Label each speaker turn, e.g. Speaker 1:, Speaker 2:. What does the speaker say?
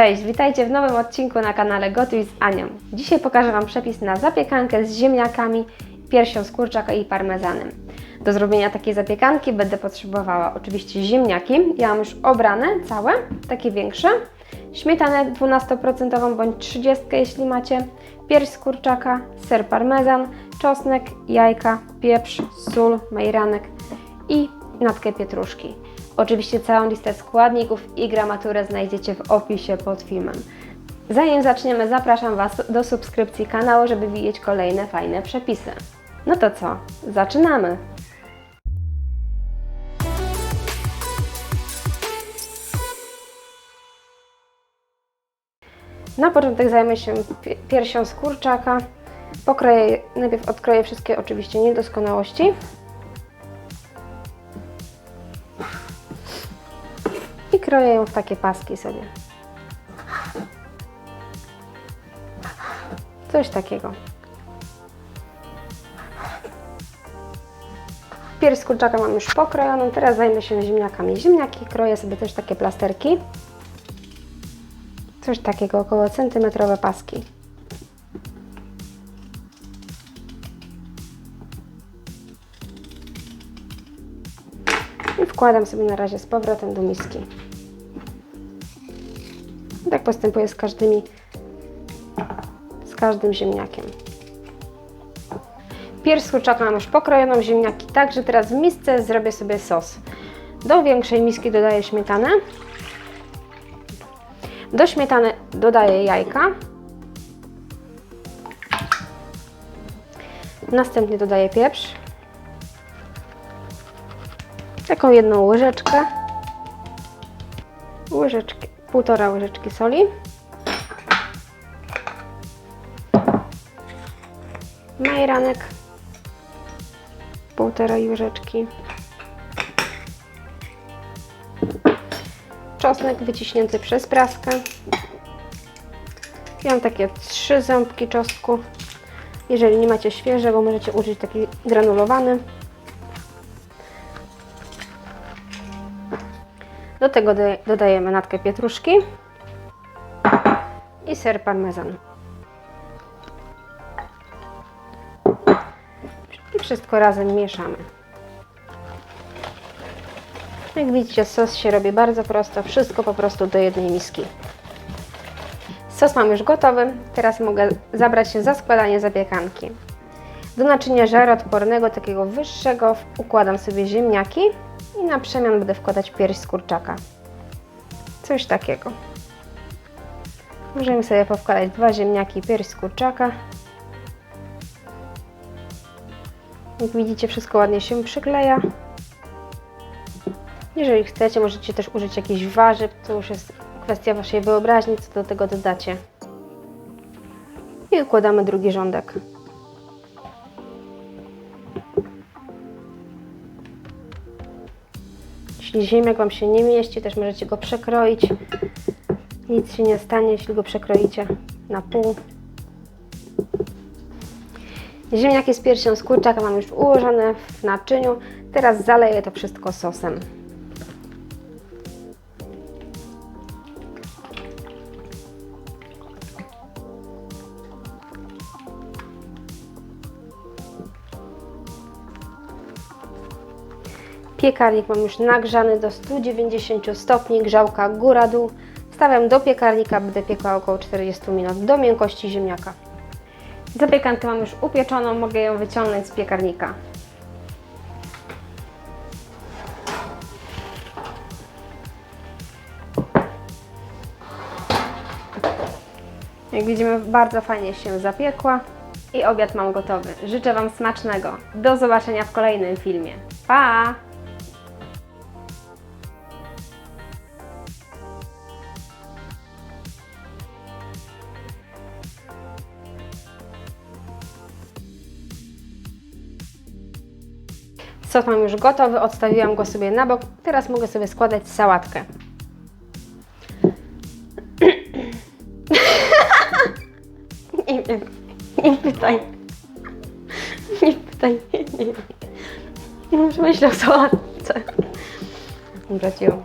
Speaker 1: Cześć, witajcie w nowym odcinku na kanale Gotuj z Anią. Dzisiaj pokażę Wam przepis na zapiekankę z ziemniakami, piersią z kurczaka i parmezanem. Do zrobienia takiej zapiekanki będę potrzebowała oczywiście ziemniaki. Ja mam już obrane całe, takie większe. Śmietanę 12% bądź 30 jeśli macie. Pierś z kurczaka, ser parmezan, czosnek, jajka, pieprz, sól, majeranek i natkę pietruszki. Oczywiście całą listę składników i gramaturę znajdziecie w opisie pod filmem. Zanim zaczniemy, zapraszam Was do subskrypcji kanału, żeby widzieć kolejne fajne przepisy. No to co? Zaczynamy! Na początek zajmę się pi- piersią z kurczaka. Pokroję, najpierw odkroję wszystkie oczywiście niedoskonałości. Kroję ją w takie paski sobie. Coś takiego. Pierś kurczaka mam już pokrojoną, teraz zajmę się ziemniakami. Ziemniaki kroję sobie też takie plasterki. Coś takiego, około centymetrowe paski. I wkładam sobie na razie z powrotem do miski. I tak postępuję z każdymi, z każdym ziemniakiem. Pierś z mam już pokrojoną, ziemniaki także. Teraz w misce zrobię sobie sos. Do większej miski dodaję śmietanę. Do śmietany dodaję jajka. Następnie dodaję pieprz. Taką jedną łyżeczkę. Łyżeczkę 1,5 łyżeczki soli. No Majeranek 1,5 łyżeczki. Czosnek wyciśnięty przez praskę. Ja mam takie trzy ząbki czosnku. Jeżeli nie macie świeżego, możecie użyć taki granulowany. Do tego doda- dodajemy natkę pietruszki i ser parmezan. I wszystko razem mieszamy. Jak widzicie, sos się robi bardzo prosto. Wszystko po prostu do jednej miski. Sos mam już gotowy. Teraz mogę zabrać się za składanie zapiekanki. Do naczynia żaroodpornego, takiego wyższego, układam sobie ziemniaki i na przemian będę wkładać pierś z kurczaka. Coś takiego. Możemy sobie powkładać dwa ziemniaki i pierś z kurczaka. Jak widzicie, wszystko ładnie się przykleja. Jeżeli chcecie, możecie też użyć jakichś warzyw, to już jest kwestia Waszej wyobraźni, co do tego dodacie. I układamy drugi rządek. Jeśli ziemniak Wam się nie mieści, też możecie go przekroić. Nic się nie stanie, jeśli go przekroicie na pół. Ziemniaki z piersią z kurczaka mam już ułożone w naczyniu. Teraz zaleję to wszystko sosem. Piekarnik mam już nagrzany do 190 stopni, grzałka góra-dół. Stawiam do piekarnika, będę piekła około 40 minut do miękkości ziemniaka. Zapiekankę mam już upieczoną, mogę ją wyciągnąć z piekarnika. Jak widzimy, bardzo fajnie się zapiekła i obiad mam gotowy. Życzę Wam smacznego. Do zobaczenia w kolejnym filmie. Pa! Sos mam już gotowy, odstawiłam go sobie na bok. Teraz mogę sobie składać sałatkę. Nie wiem, nie pytaj. Nie pytaj, nie wiem. Może myślę o sałatce. Wróciłam.